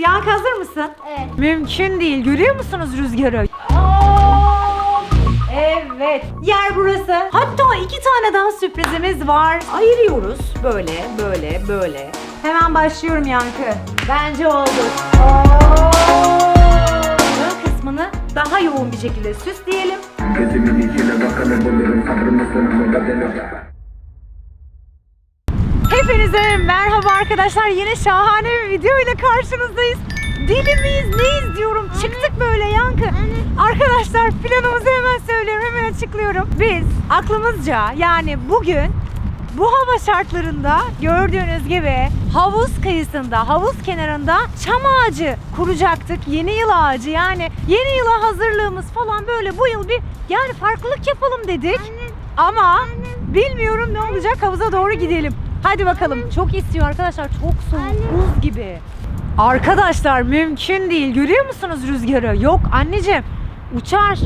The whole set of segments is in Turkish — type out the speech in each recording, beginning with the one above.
Yankı hazır mısın? Evet. Mümkün değil. Görüyor musunuz rüzgarı? Evet. Yer burası. Hatta iki tane daha sürprizimiz var. Ayırıyoruz. Böyle, böyle, böyle. Hemen başlıyorum Yankı. Bence oldu. Ön kısmını daha yoğun bir şekilde süsleyelim. Gözümün içine bakanı bulurum sabrımı deli Hepinize merhaba arkadaşlar. Yine şahane bir video ile karşınızdayız. Deli miyiz? Neyiz diyorum. Çıktık böyle yankı. Arkadaşlar planımızı hemen söylüyorum. Hemen açıklıyorum. Biz aklımızca yani bugün bu hava şartlarında gördüğünüz gibi havuz kıyısında, havuz kenarında çam ağacı kuracaktık. Yeni yıl ağacı yani yeni yıla hazırlığımız falan böyle bu yıl bir yani farklılık yapalım dedik. Ama bilmiyorum ne olacak havuza doğru gidelim. Hadi bakalım. Çok istiyor arkadaşlar. Çok soğuk. Buz gibi. Arkadaşlar mümkün değil. Görüyor musunuz rüzgarı? Yok anneciğim. Uçar.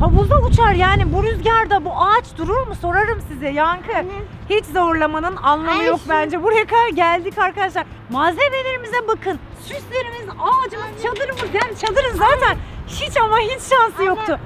Havuzda uçar yani bu rüzgarda bu ağaç durur mu sorarım size Yankı. Hiç zorlamanın anlamı Anne, yok şu- bence. Buraya kadar geldik arkadaşlar. Malzemelerimize bakın. Süslerimiz, ağacımız, çadırımız yani çadırın zaten hiç ama hiç şansı yoktu.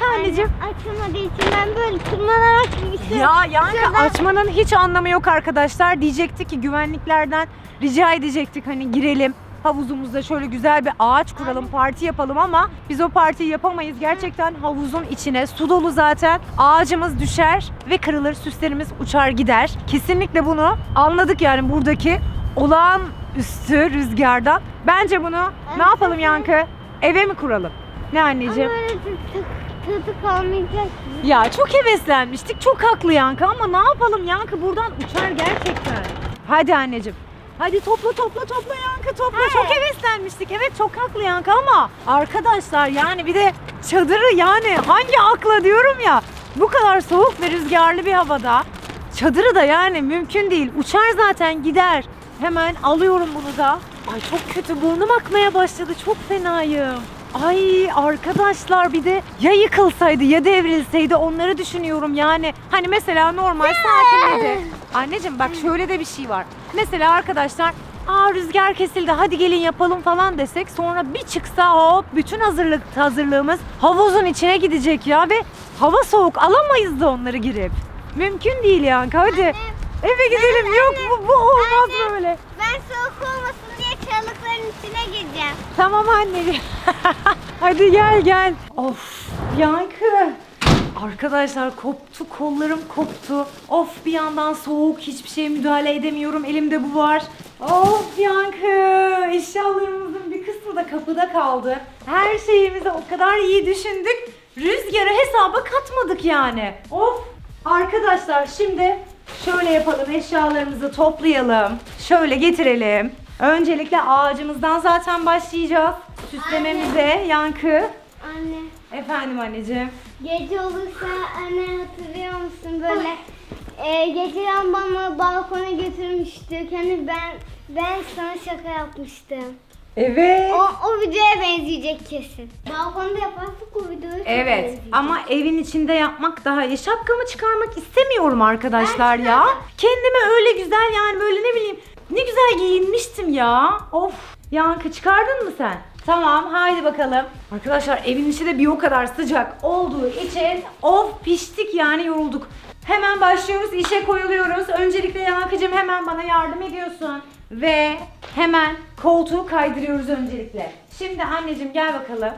Ha anneciğim. Açılmadığı için ben böyle tırmanarak gidiyorum. Ya yani Şuradan- açmanın hiç anlamı yok arkadaşlar. Diyecektik ki güvenliklerden rica edecektik hani girelim havuzumuzda şöyle güzel bir ağaç kuralım, parti yapalım ama biz o partiyi yapamayız. Gerçekten havuzun içine su dolu zaten. Ağacımız düşer ve kırılır, süslerimiz uçar gider. Kesinlikle bunu anladık yani buradaki olağanüstü rüzgardan. Bence bunu ne yapalım Yankı? Eve mi kuralım? Ne anneciğim? Tadı kalmayacak. Ya çok heveslenmiştik. Çok haklı Yankı ama ne yapalım Yankı buradan uçar gerçekten. Hadi anneciğim. Hadi topla topla topla Yankı topla. Hayır. Çok heveslenmiştik. Evet çok haklı Yankı ama arkadaşlar yani bir de çadırı yani hangi akla diyorum ya bu kadar soğuk ve rüzgarlı bir havada çadırı da yani mümkün değil. Uçar zaten gider. Hemen alıyorum bunu da. Ay çok kötü burnum akmaya başladı. Çok fenayım. Ay arkadaşlar bir de ya yıkılsaydı ya devrilseydi onları düşünüyorum yani. Hani mesela normal sakinledi. Anneciğim bak şöyle de bir şey var. Mesela arkadaşlar Aa rüzgar kesildi hadi gelin yapalım falan desek sonra bir çıksa hop bütün hazırlık hazırlığımız havuzun içine gidecek ya ve hava soğuk alamayız da onları girip. Mümkün değil yani hadi. Eve gidelim yok bu, bu olmaz Anne. böyle. Ben soğuk olmasın diye çalıkların içine gireceğim. Tamam anneciğim. Hadi gel gel. Of yankı. Arkadaşlar koptu kollarım koptu. Of bir yandan soğuk hiçbir şeye müdahale edemiyorum. Elimde bu var. Of yankı. Eşyalarımızın bir kısmı da kapıda kaldı. Her şeyimizi o kadar iyi düşündük. Rüzgarı hesaba katmadık yani. Of. Arkadaşlar şimdi şöyle yapalım. Eşyalarımızı toplayalım. Şöyle getirelim. Öncelikle ağacımızdan zaten başlayacağız. Süslememize yankı. Anne. Efendim anneciğim. Gece olursa anne hatırlıyor musun böyle e, gece lambamı balkona götürmüştük. Hani ben ben sana şaka yapmıştım. Evet. O, o videoya benzeyecek kesin. Balkonda yaparsak o videoya çok Evet benzeyecek. ama evin içinde yapmak daha iyi. Şapkamı çıkarmak istemiyorum arkadaşlar Ben ya. çıkardım. Kendime öyle güzel yani böyle ne bileyim ne güzel giyinmiştim ya. Of Yankı çıkardın mı sen? Tamam haydi bakalım. Arkadaşlar evin içi de bir o kadar sıcak olduğu için of piştik yani yorulduk. Hemen başlıyoruz işe koyuluyoruz. Öncelikle Yankıcığım hemen bana yardım ediyorsun. Ve hemen koltuğu kaydırıyoruz öncelikle. Şimdi anneciğim gel bakalım.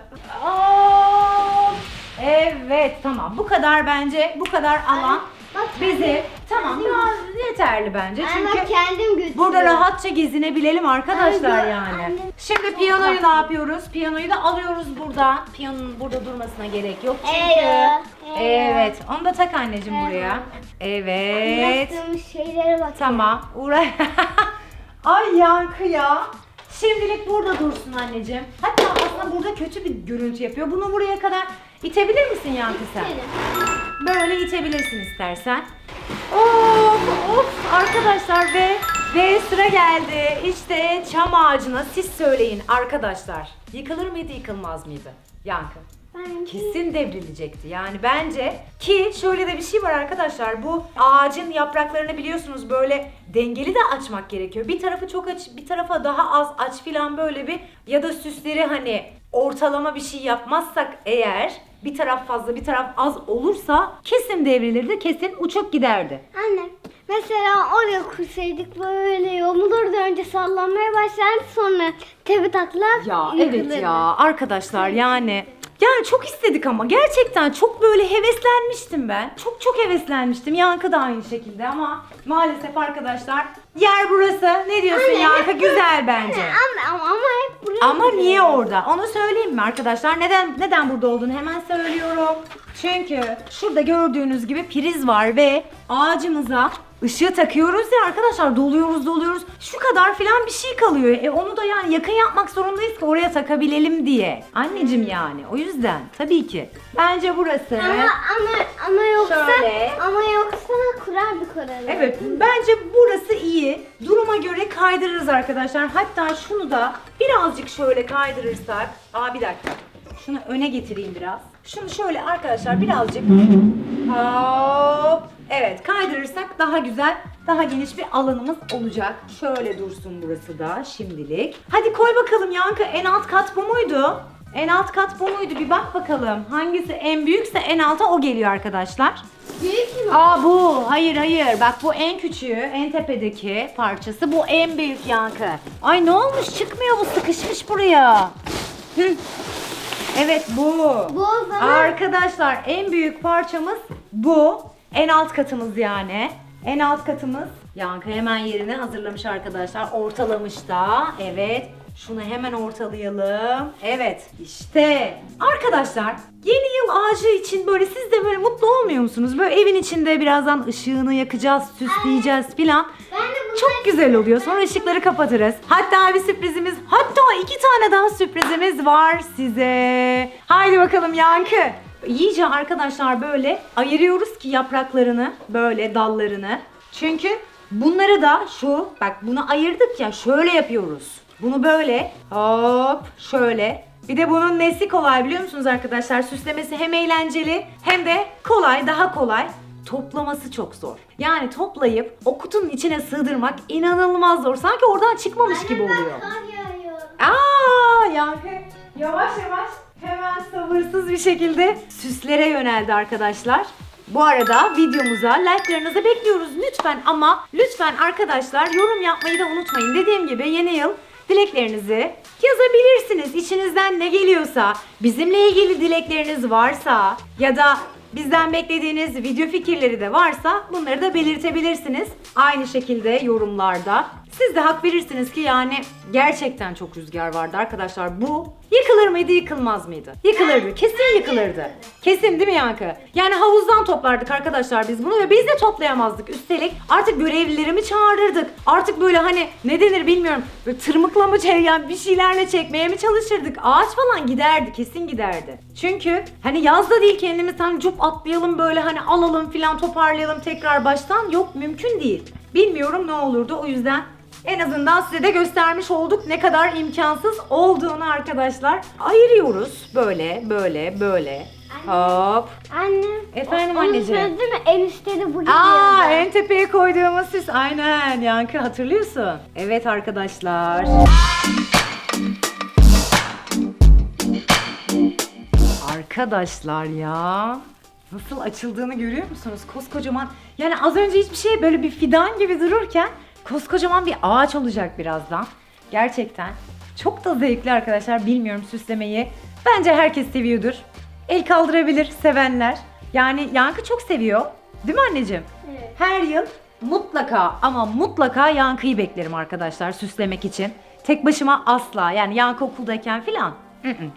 Of! Evet tamam bu kadar bence bu kadar alan bak, anne, tamam biraz yeterli bence çünkü kendim götürüyorum. burada rahatça gezinebilelim arkadaşlar Anne, yani. anne. Şimdi piyanoyu ne yapıyoruz? Piyanoyu da alıyoruz buradan. Piyanonun burada durmasına gerek yok çünkü. Eyvah, eyvah. Evet onu da tak anneciğim buraya. Evet. Yaptığımız şeylere bak. Tamam. Uğra Ay yankı ya. Şimdilik burada dursun anneciğim. Hatta aslında burada kötü bir görüntü yapıyor. Bunu buraya kadar itebilir misin yankı sen? Böyle itebilirsin istersen. Of of arkadaşlar ve ve sıra geldi. İşte çam ağacına siz söyleyin arkadaşlar. Yıkılır mıydı yıkılmaz mıydı? Yankı. Kesin devrilecekti. Yani bence ki şöyle de bir şey var arkadaşlar. Bu ağacın yapraklarını biliyorsunuz böyle dengeli de açmak gerekiyor. Bir tarafı çok aç, bir tarafa daha az aç filan böyle bir ya da süsleri hani ortalama bir şey yapmazsak eğer bir taraf fazla bir taraf az olursa kesin devrilirdi, kesin uçup giderdi. Anne mesela oraya kursaydık böyle yamulurdu önce sallanmaya başlardı sonra tepe taklak Ya evet ya arkadaşlar yani yani çok istedik ama gerçekten çok böyle heveslenmiştim ben. Çok çok heveslenmiştim. Yankı da aynı şekilde ama maalesef arkadaşlar yer burası. Ne diyorsun Anne, Yankı? hep Güzel bence. Ama, ama, ama hep buraya Ama gidiyor. niye orada? Onu söyleyeyim mi arkadaşlar? Neden neden burada olduğunu hemen söylüyorum. Çünkü şurada gördüğünüz gibi priz var ve ağacımıza ışığı takıyoruz ya arkadaşlar doluyoruz doluyoruz. Şu kadar filan bir şey kalıyor. E onu da yani yakın yapmak zorundayız ki oraya takabilelim diye. Anneciğim yani o yüzden tabii ki. Bence burası. Ama ama ama yoksa Şöyle. ama yoksa kurardık oraları. Evet bence burası iyi. Duruma göre kaydırırız arkadaşlar. Hatta şunu da birazcık şöyle kaydırırsak. Aa bir dakika. Şunu öne getireyim biraz. Şunu şöyle arkadaşlar birazcık hop. Evet kaydırırsak daha güzel, daha geniş bir alanımız olacak. Şöyle dursun burası da şimdilik. Hadi koy bakalım Yankı en alt kat bu muydu? En alt kat bu muydu? Bir bak bakalım. Hangisi en büyükse en alta o geliyor arkadaşlar. Büyük mü? Aa bu. Hayır hayır. Bak bu en küçüğü, en tepedeki parçası. Bu en büyük yankı. Ay ne olmuş? Çıkmıyor bu. Sıkışmış buraya. Hı. Evet bu. Bu o zaman Arkadaşlar en büyük parçamız bu. En alt katımız yani. En alt katımız. Yankı hemen yerini hazırlamış arkadaşlar. Ortalamış da. Evet. Şunu hemen ortalayalım. Evet. işte. Arkadaşlar yeni yıl ağacı için böyle siz de böyle mutlu olmuyor musunuz? Böyle evin içinde birazdan ışığını yakacağız, süsleyeceğiz filan. Çok güzel oluyor. Sonra ışıkları kapatırız. Hatta bir sürprizimiz, hatta iki tane daha sürprizimiz var size. Haydi bakalım Yankı. İyice arkadaşlar böyle ayırıyoruz ki yapraklarını, böyle dallarını. Çünkü bunları da şu, bak bunu ayırdık ya şöyle yapıyoruz. Bunu böyle hop şöyle. Bir de bunun nesi kolay biliyor musunuz arkadaşlar? Süslemesi hem eğlenceli hem de kolay, daha kolay toplaması çok zor. Yani toplayıp o kutunun içine sığdırmak inanılmaz zor. Sanki oradan çıkmamış gibi oluyor. kar yağıyor. Aa Yankı yavaş yavaş hemen sabırsız bir şekilde süslere yöneldi arkadaşlar. Bu arada videomuza like'larınızı bekliyoruz lütfen ama lütfen arkadaşlar yorum yapmayı da unutmayın. Dediğim gibi yeni yıl dileklerinizi yazabilirsiniz. İçinizden ne geliyorsa, bizimle ilgili dilekleriniz varsa ya da bizden beklediğiniz video fikirleri de varsa bunları da belirtebilirsiniz. Aynı şekilde yorumlarda. Siz de hak verirsiniz ki yani gerçekten çok rüzgar vardı arkadaşlar. Bu yıkılır mıydı yıkılmaz mıydı? Yıkılırdı. Kesin yıkılırdı. Kesin değil mi Yankı? Yani havuzdan toplardık arkadaşlar biz bunu ve biz de toplayamazdık. Üstelik artık görevlilerimi çağırırdık. Artık böyle hani ne denir bilmiyorum. Böyle tırmıkla mı yani bir şeylerle çekmeye mi çalışırdık? Ağaç falan giderdi. Kesin giderdi. Çünkü hani yazda değil kendimiz hani cup atlayalım böyle hani alalım filan toparlayalım tekrar baştan. Yok mümkün değil. Bilmiyorum ne olurdu o yüzden en azından size de göstermiş olduk ne kadar imkansız olduğunu arkadaşlar. Ayırıyoruz böyle böyle böyle. Hop. Anne. Efendim onu anneciğim. mi? En üstte de bu gidiyordu. Aa en tepeye koyduğumuz süs aynen Yankı hatırlıyorsun. Evet arkadaşlar. Arkadaşlar ya. Nasıl açıldığını görüyor musunuz? Koskocaman. Yani az önce hiçbir şey böyle bir fidan gibi dururken koskocaman bir ağaç olacak birazdan. Gerçekten. Çok da zevkli arkadaşlar. Bilmiyorum süslemeyi. Bence herkes seviyordur. El kaldırabilir sevenler. Yani Yankı çok seviyor. Değil mi anneciğim? Evet. Her yıl mutlaka ama mutlaka Yankı'yı beklerim arkadaşlar süslemek için. Tek başıma asla yani Yankı okuldayken filan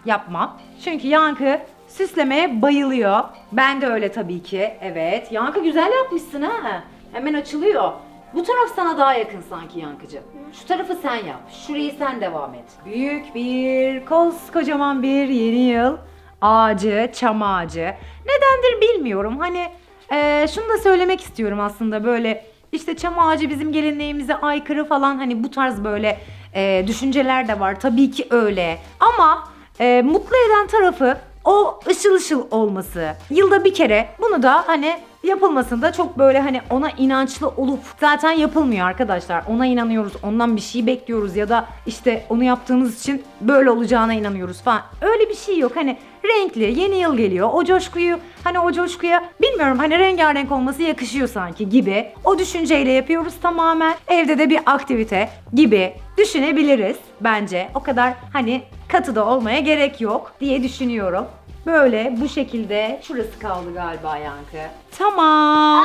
yapmam. Çünkü Yankı süslemeye bayılıyor. Ben de öyle tabii ki. Evet. Yankı güzel yapmışsın ha. Hemen açılıyor. Bu taraf sana daha yakın sanki Yankıcığım. Şu tarafı sen yap. Şurayı sen devam et. Büyük bir, koskocaman bir yeni yıl ağacı, çam ağacı. Nedendir bilmiyorum. Hani eee, şunu da söylemek istiyorum aslında böyle işte çam ağacı bizim geleneğimize aykırı falan hani bu tarz böyle eee, düşünceler de var. Tabii ki öyle. Ama eee, mutlu eden tarafı o ışıl ışıl olması. Yılda bir kere bunu da hani yapılmasında çok böyle hani ona inançlı olup zaten yapılmıyor arkadaşlar. Ona inanıyoruz. Ondan bir şey bekliyoruz ya da işte onu yaptığımız için böyle olacağına inanıyoruz falan. Öyle bir şey yok. Hani renkli, yeni yıl geliyor. O coşkuyu hani o coşkuya bilmiyorum hani rengarenk olması yakışıyor sanki gibi. O düşünceyle yapıyoruz tamamen. Evde de bir aktivite gibi düşünebiliriz bence. O kadar hani katı da olmaya gerek yok diye düşünüyorum. Böyle bu şekilde şurası kaldı galiba yankı. Tamam.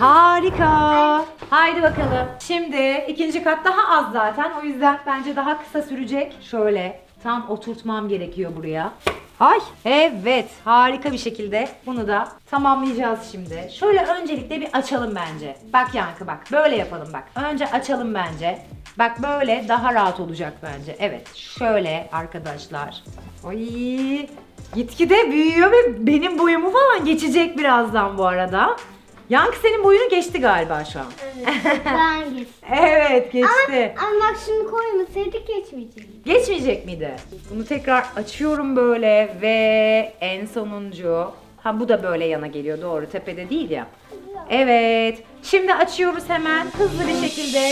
Harika. Haydi bakalım. Şimdi ikinci kat daha az zaten. O yüzden bence daha kısa sürecek. Şöyle tam oturtmam gerekiyor buraya. Ay evet harika bir şekilde bunu da tamamlayacağız şimdi. Şöyle öncelikle bir açalım bence. Bak Yankı bak böyle yapalım bak. Önce açalım bence. Bak böyle daha rahat olacak bence. Evet şöyle arkadaşlar. Ay gitgide büyüyor ve benim boyumu falan geçecek birazdan bu arada. Yankı senin boyunu geçti galiba şu an. Evet, ben geçtim. Evet geçti. Ama, ama bak şunu koymasaydık geçmeyecek. Geçmeyecek miydi? Bunu tekrar açıyorum böyle ve en sonuncu. Ha bu da böyle yana geliyor doğru tepede değil ya. Evet. Şimdi açıyoruz hemen hızlı bir şekilde.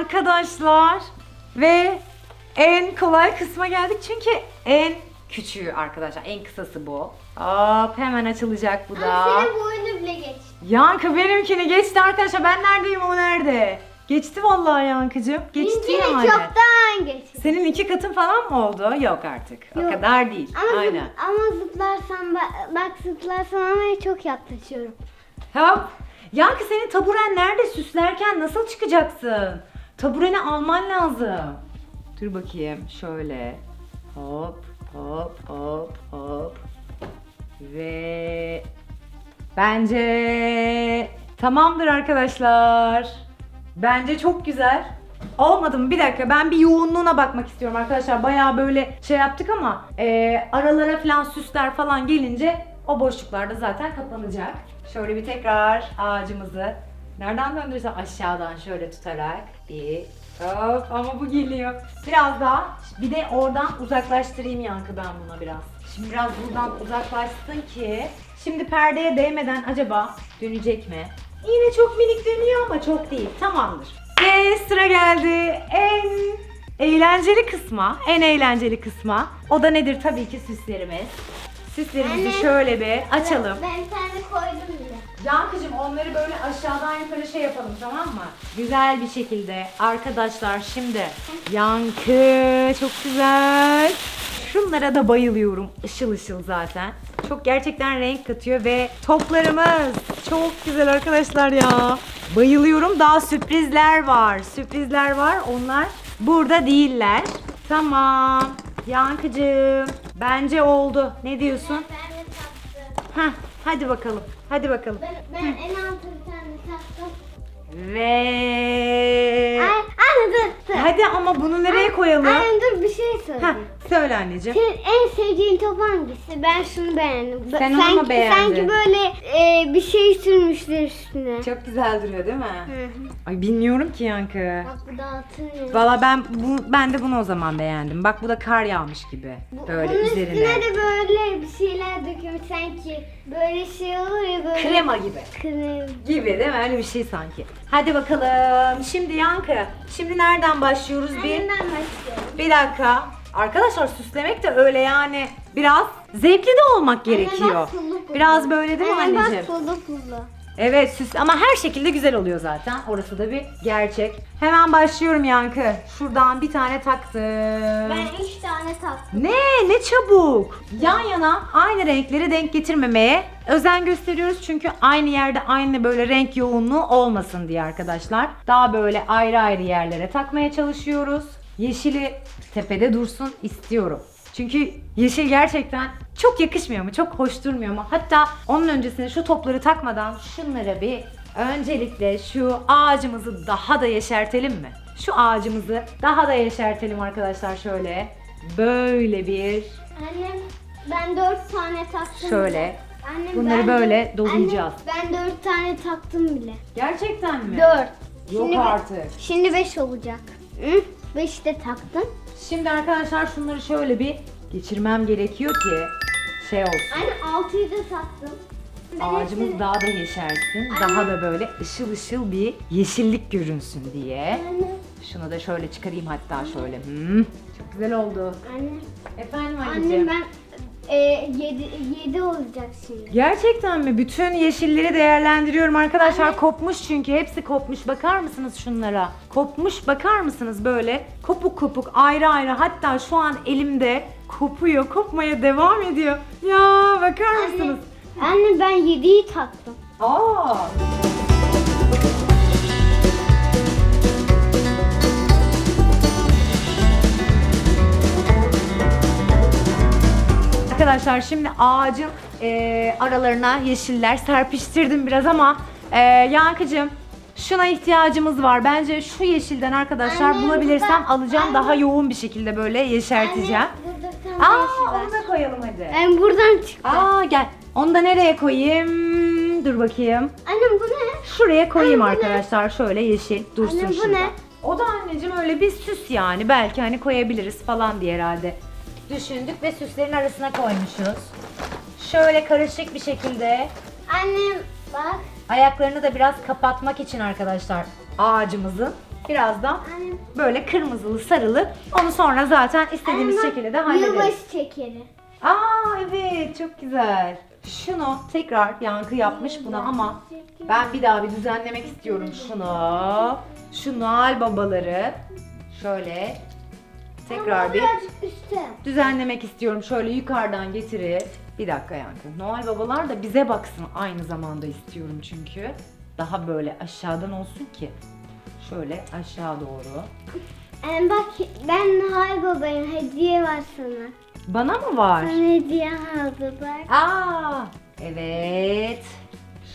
Arkadaşlar. Ve en kolay kısma geldik çünkü en küçüğü arkadaşlar. En kısası bu. Hop hemen açılacak bu da. Ama senin boyunu bile geçti. Yankı benimkini geçti arkadaşlar. Ben neredeyim o nerede? Geçti vallahi Yankıcığım. Geçti Benimkini yani. çoktan geçti. Senin iki katın falan mı oldu? Yok artık. O Yok. kadar değil. Ama, Aynen. zıp, ama zıplarsan bak, bak zıplarsan ama çok yaklaşıyorum. Hop. Yankı senin taburen nerede? Süslerken nasıl çıkacaksın? Tabureni alman lazım. Dur bakayım. Şöyle. Hop hop hop hop. Ve bence tamamdır arkadaşlar. Bence çok güzel. Olmadı mı? Bir dakika ben bir yoğunluğuna bakmak istiyorum arkadaşlar. Bayağı böyle şey yaptık ama e, aralara falan süsler falan gelince o boşluklar da zaten kapanacak. Şöyle bir tekrar ağacımızı nereden döndürürsem aşağıdan şöyle tutarak bir Hop ama bu geliyor. Biraz daha bir de oradan uzaklaştırayım yankı ben buna biraz. Şimdi biraz buradan uzaklaşsın ki şimdi perdeye değmeden acaba dönecek mi? Yine çok minik dönüyor ama çok değil. Tamamdır. Ve sıra geldi en eğlenceli kısma. En eğlenceli kısma. O da nedir? Tabii ki süslerimiz. Süslerimizi Anne. şöyle bir açalım. Ben bir tane koydum bile. Yankıcığım onları böyle aşağıdan yukarı şey yapalım tamam mı? Güzel bir şekilde arkadaşlar şimdi Yankı çok güzel. Şunlara da bayılıyorum. Işıl ışıl zaten. Çok gerçekten renk katıyor ve toplarımız çok güzel arkadaşlar ya. Bayılıyorum. Daha sürprizler var. Sürprizler var. Onlar burada değiller. Tamam. Yankıcığım bence oldu. Ne diyorsun? Ben de taktım. Heh, hadi bakalım. Hadi bakalım. Ben, ben en altı bir tane taktım. Ve Ay, anne dur dur. hadi ama bunu nereye koyalım? Anne dur bir şey söyleyeyim. söyle anneciğim. Senin en sevdiğin top hangisi? Ben şunu beğendim. Sen onu mu sanki, beğendin? Sanki böyle e, bir şey sürmüşler üstüne. Çok güzel duruyor değil mi? Hı hı. Ay bilmiyorum ki Yankı. Bak bu da altın. Valla ben bu, ben de bunu o zaman beğendim. Bak bu da kar yağmış gibi. Bu- Böyle Bunun üzerine. üstüne de böyle bir şeyler dökülmüş sanki. Böyle şey olur ya böyle. Krema gibi. Krem. Gibi değil mi? Öyle bir şey sanki. Hadi bakalım. Şimdi Yankı. Şimdi nereden başlıyoruz bir? Annemden başlıyorum. Bir dakika. Arkadaşlar süslemek de öyle yani biraz zevkli de olmak gerekiyor. bak, pullu pullu. Biraz böyle değil mi Anne anneciğim? bak pullu pullu. Evet süs ama her şekilde güzel oluyor zaten. Orası da bir gerçek. Hemen başlıyorum Yankı. Şuradan bir tane taktım. Ben üç tane taktım. Ne? Ne çabuk. Yan yana aynı renkleri denk getirmemeye özen gösteriyoruz. Çünkü aynı yerde aynı böyle renk yoğunluğu olmasın diye arkadaşlar. Daha böyle ayrı ayrı yerlere takmaya çalışıyoruz. Yeşili tepede dursun istiyorum. Çünkü yeşil gerçekten çok yakışmıyor mu? Çok hoş durmuyor mu? Hatta onun öncesinde şu topları takmadan şunlara bir Öncelikle şu ağacımızı daha da yeşertelim mi? Şu ağacımızı daha da yeşertelim arkadaşlar şöyle. Böyle bir Annem ben dört tane taktım. Şöyle. Annem, Bunları ben böyle dolayacağız. Annem, ben dört tane taktım bile. Gerçekten mi? Dört. Yok Şimdi be- artık. Şimdi beş olacak. Hı? Beş de taktım. Şimdi arkadaşlar şunları şöyle bir geçirmem gerekiyor ki şey olsun. Anne altıyı da taktım. Ben Ağacımız hepsini- daha da yeşersin. Daha da böyle ışıl ışıl bir yeşillik görünsün diye. Anne, Şunu da şöyle çıkarayım hatta şöyle. Hmm, çok güzel oldu. anne. Efendim anneciğim. Annem ben e, yedi, yedi olacak şimdi. Gerçekten mi? Bütün yeşilleri değerlendiriyorum arkadaşlar. Kopmuş çünkü. Hepsi kopmuş. Bakar mısınız şunlara? Kopmuş. Bakar mısınız böyle? Kopuk kopuk ayrı ayrı. Hatta şu an elimde kopuyor. Kopmaya devam ediyor. Ya bakar mısınız? Anne ben yediyi taktım. Aa. Arkadaşlar şimdi ağacın eee, aralarına yeşiller serpiştirdim biraz ama eee Yankıcığım şuna ihtiyacımız var. Bence şu yeşilden arkadaşlar Anne, bulabilirsem burada- alacağım. Daha yoğun bir şekilde böyle yeşerteceğim. Anne burada bir tane yeşil Aa var. onu da koyalım hadi. Ben buradan çıktım. Aa gel. Onu da nereye koyayım? Dur bakayım. Annem bu ne? Şuraya koyayım Anne, bu ne? arkadaşlar. Şöyle yeşil dursun Anne, bu şurada. ne? O da anneciğim öyle bir süs yani. Belki hani koyabiliriz falan diye herhalde. Düşündük ve süslerin arasına koymuşuz. Şöyle karışık bir şekilde Annem bak. ayaklarını da biraz kapatmak için arkadaşlar ağacımızın. Birazdan Annem. böyle kırmızılı sarılı. Onu sonra zaten istediğimiz Annem, şekilde de hallederiz. Yılbaşı şekeri. Aa evet çok güzel. Şunu tekrar yankı yapmış buna ama ben bir daha bir düzenlemek istiyorum şunu. Şu Noel babaları şöyle tekrar bir birazcık üstte. düzenlemek istiyorum. Şöyle yukarıdan getirip bir dakika yankı. Noel babalar da bize baksın aynı zamanda istiyorum çünkü. Daha böyle aşağıdan olsun ki. Şöyle aşağı doğru. Annem bak ben Hay babayım hediye var sana. Bana mı var? Sana hediye aldı bak. Aa, evet.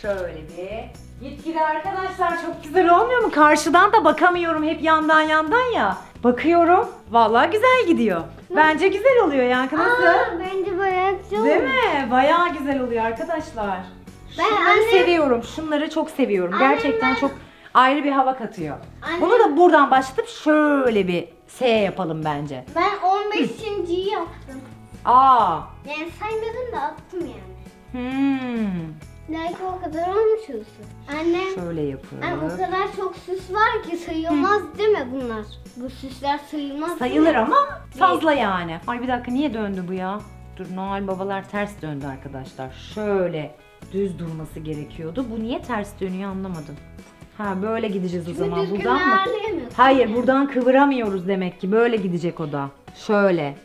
Şöyle bir. Gitgide arkadaşlar çok güzel olmuyor mu? Karşıdan da bakamıyorum hep yandan yandan ya. Bakıyorum. Vallahi güzel gidiyor. Bence güzel oluyor Yankı nasıl? Aa, bence bayağı güzel Değil olmuş. mi? Bayağı güzel oluyor arkadaşlar. Ben Şunları anne- seviyorum. Şunları çok seviyorum. Annem Gerçekten ben- çok ayrı bir hava katıyor. Annem- Bunu da buradan başlatıp şöyle bir S yapalım bence. Ben 15.yi yaptım. Aa. Yani saymadım da attım yani. Hmm. Belki o kadar olmuş olsun. Annem, Şöyle yapıp. Annem o kadar çok süs var ki sayılmaz değil mi bunlar? Bu süsler sayılmaz değil Sayılır ama fazla yani. Ay bir dakika niye döndü bu ya? Dur Noel babalar ters döndü arkadaşlar. Şöyle düz durması gerekiyordu. Bu niye ters dönüyor anlamadım. Ha böyle gideceğiz o Çünkü zaman. düzgün Buradan mı? Hayır buradan kıvıramıyoruz demek ki. Böyle gidecek o da. Şöyle.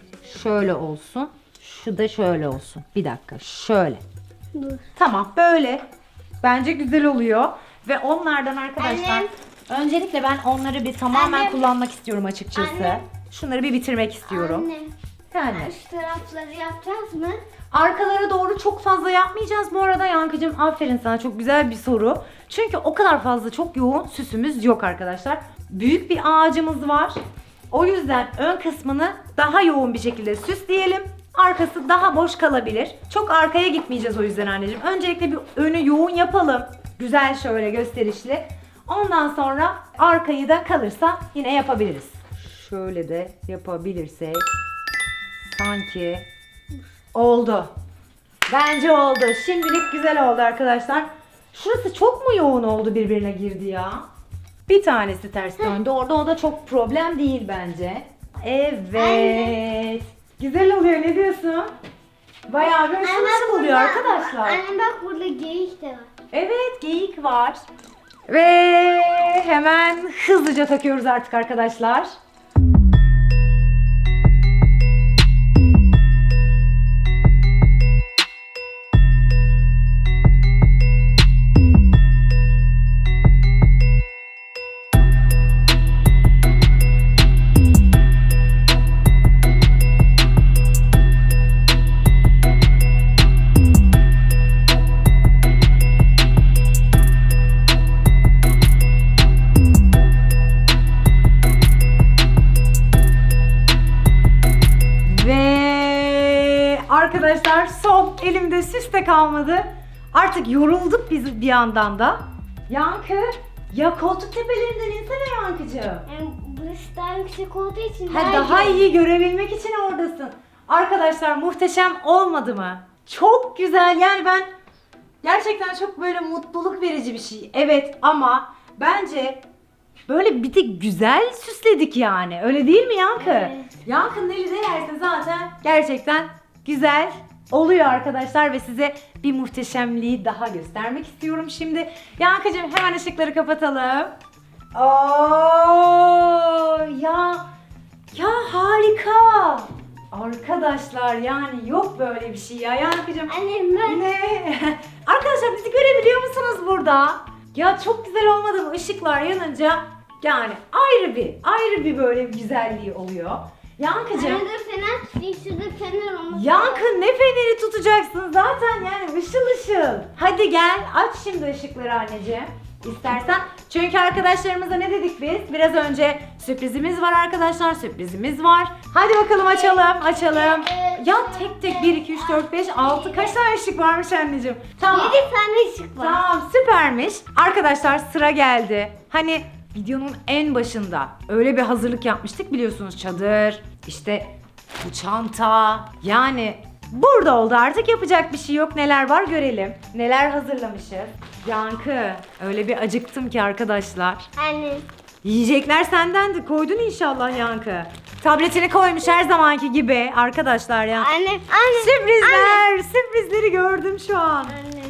Şöyle olsun. Şu da şöyle olsun. Bir dakika. Şöyle. Dur. Tamam böyle. Bence güzel oluyor. Ve onlardan arkadaşlar Annem. öncelikle ben onları bir tamamen Annem. kullanmak istiyorum açıkçası. Annem. Şunları bir bitirmek istiyorum. Anne, Yani şu tarafları yapacağız mı? arkalara doğru çok fazla yapmayacağız bu arada Yankıcığım. Aferin sana çok güzel bir soru. Çünkü o kadar fazla çok yoğun süsümüz yok arkadaşlar. Büyük bir ağacımız var. O yüzden ön kısmını daha yoğun bir şekilde süsleyelim. Arkası daha boş kalabilir. Çok arkaya gitmeyeceğiz o yüzden anneciğim. Öncelikle bir önü yoğun yapalım. Güzel şöyle gösterişli. Ondan sonra arkayı da kalırsa yine yapabiliriz. Şöyle de yapabilirsek sanki oldu. Bence oldu. Şimdilik güzel oldu arkadaşlar. Şurası çok mu yoğun oldu birbirine girdi ya? Bir tanesi ters döndü. Orada o da çok problem değil bence. Evet. Güzel oluyor ne diyorsun? Bayağı bir Anne, bak oluyor burada- arkadaşlar. Anne bak burada geyik de var. Evet geyik var. Ve hemen hızlıca takıyoruz artık arkadaşlar. Elimde süs de kalmadı. Artık yorulduk biz bir yandan da. Yankı, ya koltuk tepelerinden insene Yankıcığım. Yani burası daha yüksek olduğu için Ha, daha iyi görebilmek için oradasın. Arkadaşlar muhteşem olmadı mı? Çok güzel yani ben gerçekten çok böyle mutluluk verici bir şey. Evet ama bence böyle bir de güzel süsledik yani. Öyle değil mi Yankı? Evet. Yankı'nın eli değerse zaten gerçekten güzel oluyor arkadaşlar ve size bir muhteşemliği daha göstermek istiyorum şimdi. Yankı'cığım hemen ışıkları kapatalım. Oo ya ya harika. Arkadaşlar yani yok böyle bir şey ya Yankı'cığım. Anne ben Ne? Arkadaşlar bizi görebiliyor musunuz burada? Ya çok güzel olmadı mı? Işıklar yanınca yani ayrı bir, ayrı bir böyle bir güzelliği oluyor. Yankıcığım, Anne dur tutayım şurada fener olması Yankı ne feneri tutacaksın zaten yani ışıl ışıl. Hadi gel aç şimdi ışıkları anneciğim. İstersen. Çünkü arkadaşlarımıza ne dedik biz? Biraz önce sürprizimiz var arkadaşlar. Sürprizimiz var. Hadi bakalım açalım. Açalım. Ya tek tek 1, 2, 3, 4, 5, 6 kaç tane ışık varmış anneciğim? Tamam. 7 tane ışık var. Tamam süpermiş. Arkadaşlar sıra geldi. Hani videonun en başında öyle bir hazırlık yapmıştık biliyorsunuz çadır, işte bu çanta. Yani burada oldu artık yapacak bir şey yok. Neler var görelim. Neler hazırlamışız. Yankı öyle bir acıktım ki arkadaşlar. Anne. Yiyecekler sendendi. Koydun inşallah Yankı. Tabletini koymuş her zamanki gibi arkadaşlar ya. Anne. Anne. Sürprizler, sürprizleri gördüm şu an. Anne.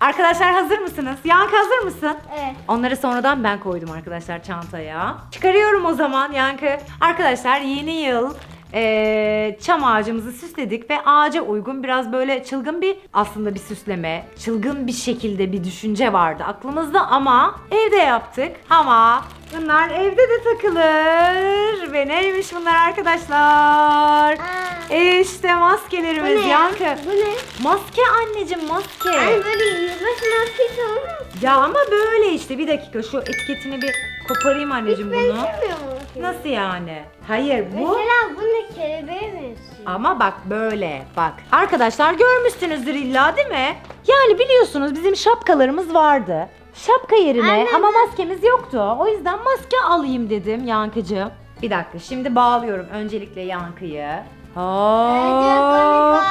Arkadaşlar hazır mısınız? Yankı hazır mısın? Evet. Onları sonradan ben koydum arkadaşlar çantaya. Çıkarıyorum o zaman Yankı. Arkadaşlar yeni yıl eee, çam ağacımızı süsledik ve ağaca uygun biraz böyle çılgın bir aslında bir süsleme, çılgın bir şekilde bir düşünce vardı aklımızda ama evde yaptık. Ama bunlar evde de takılır ve neymiş bunlar arkadaşlar? Aa. İşte maskelerimiz Bu ne ya? Yankı. Bu ne? Maske anneciğim maske. Anne böyle yılbaşı maskesi mu? Ya ama böyle işte bir dakika şu etiketini bir koparayım anneciğim bunu. Benzemiyor mu? Nasıl yani? Hayır bu Mesela bu ne kelebeğe benziyor. ama bak böyle bak. Arkadaşlar görmüşsünüzdür illa değil mi? Yani biliyorsunuz bizim şapkalarımız vardı. Şapka yerine Anne, ama maskemiz yoktu. O yüzden maske alayım dedim Yankıcığım. Bir dakika şimdi bağlıyorum öncelikle Yankı'yı. Oldun.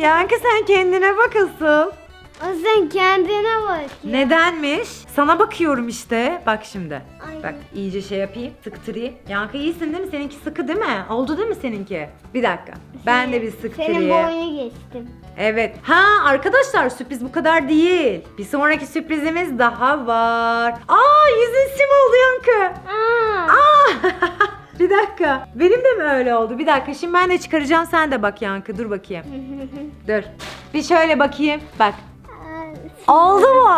Yankı sen kendine bak asıl. O sen kendine bak. ya. Nedenmiş? Sana bakıyorum işte. Bak şimdi. Ay. Bak iyice şey yapayım, sıktırayım. Yankı iyisin değil mi? Seninki sıkı değil mi? Oldu değil mi seninki? Bir dakika. Ben de bir sıktırayım. Senin boyunu geçtim. Evet. Ha arkadaşlar sürpriz bu kadar değil. Bir sonraki sürprizimiz daha var. Aa yüzün sim oldu Yankı. Aa. Aa! bir dakika. Benim de mi öyle oldu? Bir dakika. Şimdi ben de çıkaracağım. Sen de bak Yankı. Dur bakayım. Dur. Bir şöyle bakayım. Bak. Oldu mu?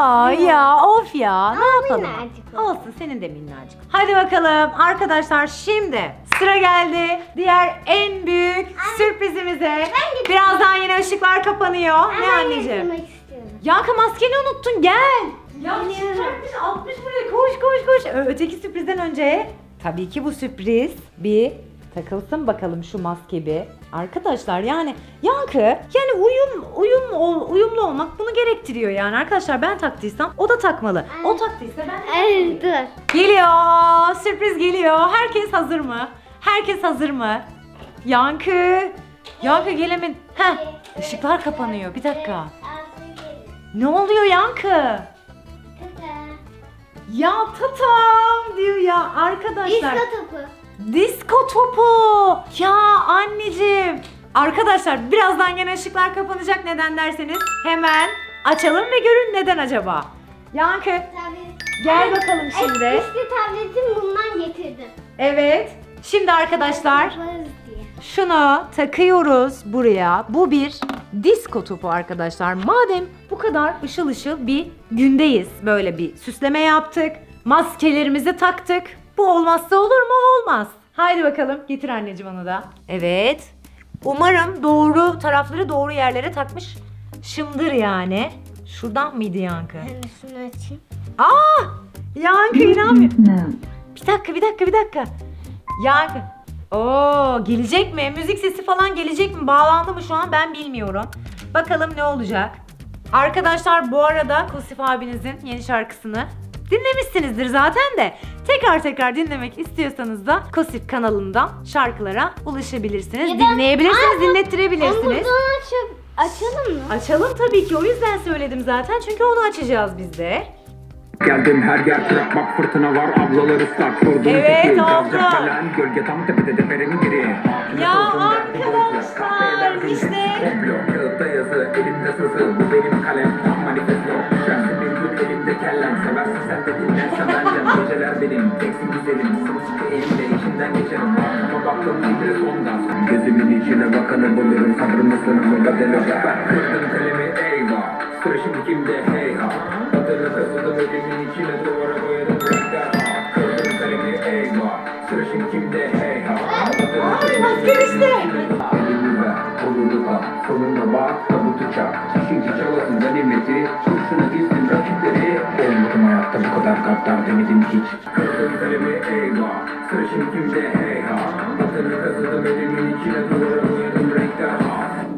Ya of ya. Ne yapalım? minnacık oldu. Olsun senin de minnacık. Hadi bakalım arkadaşlar şimdi sıra geldi diğer en büyük sürprizimize. Birazdan yine ışıklar kapanıyor. ne anneciğim? yaşamak istiyorum. Yankı maskeni unuttun gel. Ya çıkartmış atmış buraya koş koş koş. Ö- Öteki sürprizden önce tabii ki bu sürpriz bir takılsın bakalım şu maske bir. Arkadaşlar yani Yankı yani uyum uyum uyumlu olmak bunu gerektiriyor yani arkadaşlar ben taktıysam o da takmalı. O taktıysa ben de Evet dur. Geliyor. Sürpriz geliyor. Herkes hazır mı? Herkes hazır mı? Yankı. Yankı gelemin. Heh. Işıklar kapanıyor. Bir dakika. Ne oluyor Yankı? Ya tatam diyor ya arkadaşlar. Disko topu. Disko topu. Ya anneciğim. Arkadaşlar birazdan gene ışıklar kapanacak neden derseniz hemen açalım ve görün neden acaba. Yankı gel bakalım şimdi. Eski tabletim bundan getirdim. Evet. Şimdi arkadaşlar şunu takıyoruz buraya. Bu bir disko topu arkadaşlar. Madem bu kadar ışıl ışıl bir gündeyiz. Böyle bir süsleme yaptık. Maskelerimizi taktık. Bu olmazsa olur mu? Olmaz. Haydi bakalım. Getir anneciğim onu da. Evet. Umarım doğru tarafları doğru yerlere takmış. Şımdır yani. Şuradan mıydı Yankı? Ben de şunu açayım. Aa! Yankı inanmıyorum. Bir dakika, bir dakika, bir dakika. Yankı. Oo, gelecek mi? Müzik sesi falan gelecek mi? Bağlandı mı şu an? Ben bilmiyorum. Bakalım ne olacak. Arkadaşlar bu arada Kosif abinizin yeni şarkısını dinlemişsinizdir zaten de. Tekrar tekrar dinlemek istiyorsanız da Kosif kanalından şarkılara ulaşabilirsiniz. Ya da- dinleyebilirsiniz, Aa, bu- Onu dinlettirebilirsiniz. buradan açıp açalım mı? Açalım tabii ki o yüzden söyledim zaten çünkü onu açacağız biz de. Geldim her yer kırak bak fırtına var ablalar ıslak Vurdum Evet, teki, abla. gazcak falan Gölge tam tepede deperin biri Ya arkadaşlar, işte. Komplo kağıtta yazı elimde sızı Bu benim kalem manifesto Düşersin kellem Seversin sen de dinlersen benden Geceler benim. Teksin güzelim Sımsıkı elimde içinden geçerim Arkama baktım ibret onda Gözümün içine bakanı bulurum Sabrımı sınırımı bedel öder Kırdım kalemi eyvah! Sıra şimdi kimde? Hey ha Adını kazıdım elimin içine duvara boyadım renkler ha Kırdım kalemi eyvah! Sıra şimdi kimde? Hey ha kazıdım asker işte. Elimi ver, kolunu al, sonunda bak tabutu çak. Şimdi çalasın ganimeti, rakipleri Olmadım gaddar demedim hiç Kırdım kalemi eyvah, şimdi kimde? Hey ha Adını kazıdım elimin içine duvara boyadım renkler ha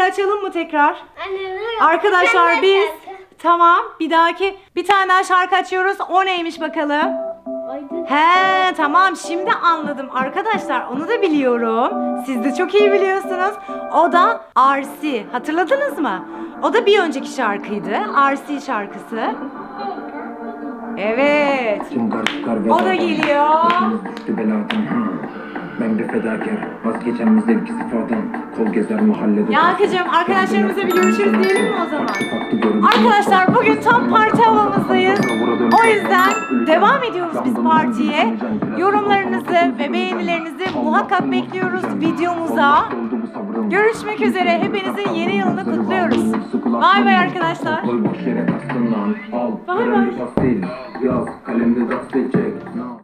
ışıkları açalım mı tekrar? Anne, Arkadaşlar biz tamam bir dahaki bir tane daha şarkı açıyoruz. O neymiş bakalım? He tamam şimdi anladım arkadaşlar onu da biliyorum. Siz de çok iyi biliyorsunuz. O da RC hatırladınız mı? O da bir önceki şarkıydı. RC şarkısı. Evet. O da geliyor. Ben bir fedakar. Vazgeçen zevki sıfadan Kol gezer mahallede Yankıcığım, arkadaşlarımıza bir görüşürüz diyelim mi o zaman? Arkadaşlar bugün tam parti havamızdayız. O yüzden devam ediyoruz biz partiye. Yorumlarınızı ve beğenilerinizi muhakkak bekliyoruz videomuza. Görüşmek üzere. Hepinizin yeni yılını kutluyoruz. Bay bay arkadaşlar. Bay bay.